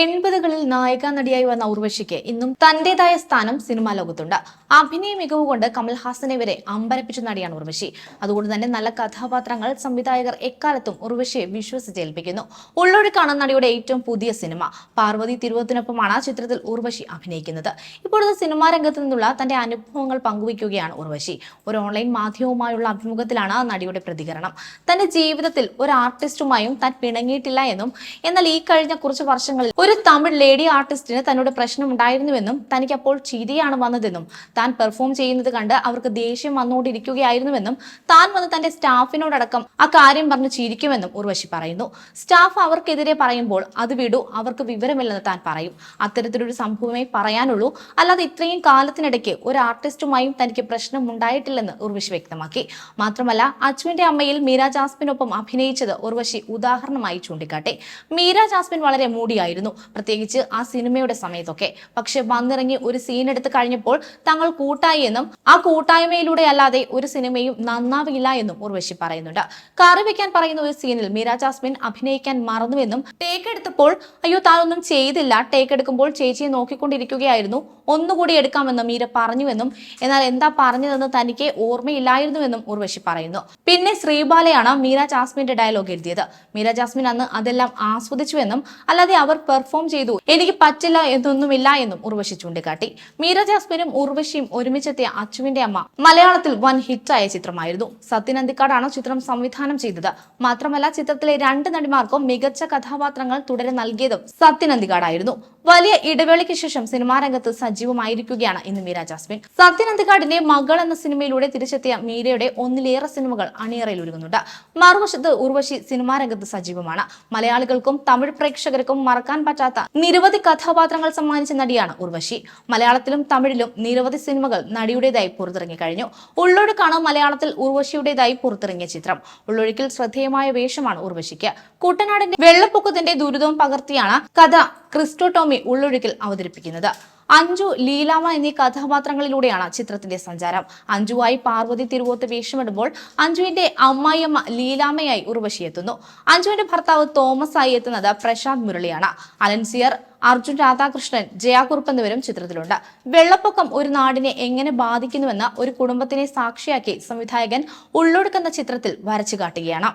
എൺപതുകളിൽ നായിക നടിയായി വന്ന ഉർവശിക്ക് ഇന്നും തന്റേതായ സ്ഥാനം സിനിമാ ലോകത്തുണ്ട്. അഭിനയ മികവ് കൊണ്ട് കമൽഹാസനെ വരെ അമ്പരപ്പിച്ച നടിയാണ് ഉർവശി. അതുകൊണ്ട് തന്നെ നല്ല കഥാപാത്രങ്ങൾ സംവിധായകർ എക്കാലത്തും ഉർവശിയെ വിശ്വസിച്ചേൽപ്പിക്കുന്നു. ഉള്ളൊഴുക്കാണ് നടിയുടെ ഏറ്റവും പുതിയ സിനിമ. പാർവതി തിരുവത്തിനൊപ്പമാണ് ചിത്രത്തിൽ ഉർവശി അഭിനയിക്കുന്നത്. ഇപ്പോഴത്തെ സിനിമാ രംഗത്ത് നിന്നുള്ള തന്റെ അനുഭവങ്ങൾ പങ്കുവയ്ക്കുകയാണ് ഉർവശി. ഒരു ഓൺലൈൻ മാധ്യമവുമായുള്ള അഭിമുഖത്തിലാണ് നടിയുടെ പ്രതികരണം. തന്റെ ജീവിതത്തിൽ ഒരു ആർട്ടിസ്റ്റുമായും താൻ പിണങ്ങിയിട്ടില്ല എന്നും എന്നാൽ ഈ കഴിഞ്ഞ കുറച്ച് വർഷങ്ങളിൽ ഒരു തമിഴ് ലേഡി ആർട്ടിസ്റ്റിന് തന്നോട് പ്രശ്നം ഉണ്ടായിരുന്നുവെന്നും തനിക്ക് അപ്പോൾ ചിരിയാണ് വന്നതെന്നും താൻ പെർഫോം ചെയ്യുന്നത് കണ്ട് അവർക്ക് ദേഷ്യം വന്നുകൊണ്ടിരിക്കുകയായിരുന്നുവെന്നും താൻ വന്ന് തന്റെ സ്റ്റാഫിനോടടക്കം ആ കാര്യം പറഞ്ഞ് ചിരിക്കുമെന്നും ഉർവശി പറയുന്നു. സ്റ്റാഫ് അവർക്കെതിരെ പറയുമ്പോൾ അത് വിടൂ അവർക്ക് വിവരമില്ലെന്ന് താൻ പറയും. അത്തരത്തിലൊരു സംഭവമേ പറയാനുള്ളൂ. അല്ലാതെ ഇത്രയും കാലത്തിനിടയ്ക്ക് ഒരു ആർട്ടിസ്റ്റുമായും തനിക്ക് പ്രശ്നം ഉണ്ടായിട്ടില്ലെന്ന് ഉർവശി വ്യക്തമാക്കി. മാത്രമല്ല അച്ചുവിന്റെ അമ്മയിൽ മീര ജാസ്മിനൊപ്പം അഭിനയിച്ചത് ഉർവശി ഉദാഹരണമായി ചൂണ്ടിക്കാട്ടി. മീര ജാസ്മിൻ വളരെ മൂടിയായിരുന്നു. പ്രത്യേകിച്ച് ആ സിനിമയുടെ സമയത്തൊക്കെ. പക്ഷെ വന്നിറങ്ങി ഒരു സീൻ എടുത്ത് കഴിഞ്ഞപ്പോൾ തങ്ങൾ കൂട്ടായി എന്നും ആ കൂട്ടായ്മയിലൂടെ അല്ലാതെ ഒരു സിനിമയും നന്നാവില്ല എന്നും ഉർവശി പറയുന്നുണ്ട്. കറി വെക്കാൻ പറയുന്ന ഒരു സീനിൽ മീര ജാസ്മിൻ അഭിനയിക്കാൻ മറന്നുവെന്നും ടേക്ക് എടുത്തപ്പോൾ അയ്യോ താനൊന്നും ചെയ്തില്ല. ടേക്ക് എടുക്കുമ്പോൾ ചേച്ചിയെ നോക്കിക്കൊണ്ടിരിക്കുകയായിരുന്നു. ഒന്നുകൂടി എടുക്കാമെന്ന് മീര പറഞ്ഞുവെന്നും എന്നാൽ എന്താ പറഞ്ഞതെന്ന് തനിക്ക് ഓർമ്മയില്ലായിരുന്നുവെന്നും ഉർവശി പറയുന്നു. പിന്നെ ശ്രീബാലയാണ് മീര ജാസ്മിന്റെ ഡയലോഗ് എഴുതിയത്. മീര ജാസ്മിൻ അന്ന് അതെല്ലാം ആസ്വദിച്ചുവെന്നും അല്ലാതെ അവർ പെർഫോം ചെയ്തു. എനിക്ക് പറ്റില്ല എന്നൊന്നുമില്ല എന്നും ഉർവശി ചൂണ്ടിക്കാട്ടി. മീര ജാസ്മിനും ഉർവശിയും ഒരുമിച്ചെത്തിയ അച്ചുവിന്റെ അമ്മ മലയാളത്തിൽ വൻ ഹിറ്റായ ചിത്രമായിരുന്നു. സത്യൻ അന്തിക്കാടാണ് ചിത്രം സംവിധാനം ചെയ്തത്. മാത്രമല്ല ചിത്രത്തിലെ രണ്ട് നടിമാർക്കും മികച്ച കഥാപാത്രങ്ങൾ തുടരെ നൽകിയതും സത്യൻ അന്തിക്കാടായിരുന്നു. വലിയ ഇടവേളയ്ക്ക് ശേഷം സിനിമാ രംഗത്ത് സജീവമായിരിക്കുകയാണ് ഇന്ന് മീര ജാസ്മിൻ. സത്യൻ അന്തിക്കാടിന്റെ മകൾ എന്ന സിനിമയിലൂടെ തിരിച്ചെത്തിയ മീരയുടെ ഒന്നിലേറെ സിനിമകൾ അണിയറയിൽ ഒരുങ്ങുന്നുണ്ട്. മറുവശത്ത് ഉർവശി സിനിമാ രംഗത്ത് സജീവമാണ്. മലയാളികൾക്കും തമിഴ് പ്രേക്ഷകർക്കും മറക്കാൻ പറ്റാത്ത നിരവധി കഥാപാത്രങ്ങൾ സമ്മാനിച്ച നടിയാണ് ഉർവശി. മലയാളത്തിലും തമിഴിലും നിരവധി സിനിമകൾ നടിയുടേതായി പുറത്തിറങ്ങി കഴിഞ്ഞു. ഉള്ളൊഴുക്കാണ് മലയാളത്തിൽ ഉർവശിയുടേതായി പുറത്തിറങ്ങിയ ചിത്രം. ഉള്ളൊഴുക്കിൽ ശ്രദ്ധേയമായ വേഷമാണ് ഉർവശിക്ക്. കുട്ടനാടിന്റെ വെള്ളപ്പൊക്കത്തിന്റെ ദുരിതവും പകർത്തിയാണ് കഥ ക്രിസ്റ്റോ ടോമി ഉള്ളൊഴുക്കിൽ അവതരിപ്പിക്കുന്നത്. അഞ്ജു ലീലാമ എന്നീ കഥാപാത്രങ്ങളിലൂടെയാണ് ചിത്രത്തിന്റെ സഞ്ചാരം. അഞ്ജുവായി പാർവതി തിരുവോത്ത് വേഷമിടുമ്പോൾ അഞ്ജുവിന്റെ അമ്മായിയമ്മ ലീലാമയായി ഉർവശി എത്തുന്നു. അഞ്ജുവിന്റെ ഭർത്താവ് തോമസ് ആയി എത്തുന്നത് പ്രശാന്ത് മുരളിയാണ്. അലൻസിയർ അർജുൻ രാധാകൃഷ്ണൻ ജയാകുറുപ്പ് എന്നിവരും ചിത്രത്തിലുണ്ട്. വെള്ളപ്പൊക്കം ഒരു നാടിനെ എങ്ങനെ ബാധിക്കുന്നുവെന്ന് ഒരു കുടുംബത്തിനെ സാക്ഷിയാക്കി സംവിധായകൻ ഉള്ളൊടുക്കുന്ന ചിത്രത്തിൽ വരച്ചു കാട്ടുകയാണ്.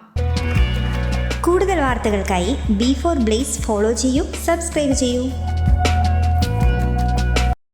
കൂടുതൽ വാർത്തകൾക്കായി ബി ഫോർ ബ്ലേസ് ഫോളോ ചെയ്യൂ സബ്സ്ക്രൈബ് ചെയ്യൂ.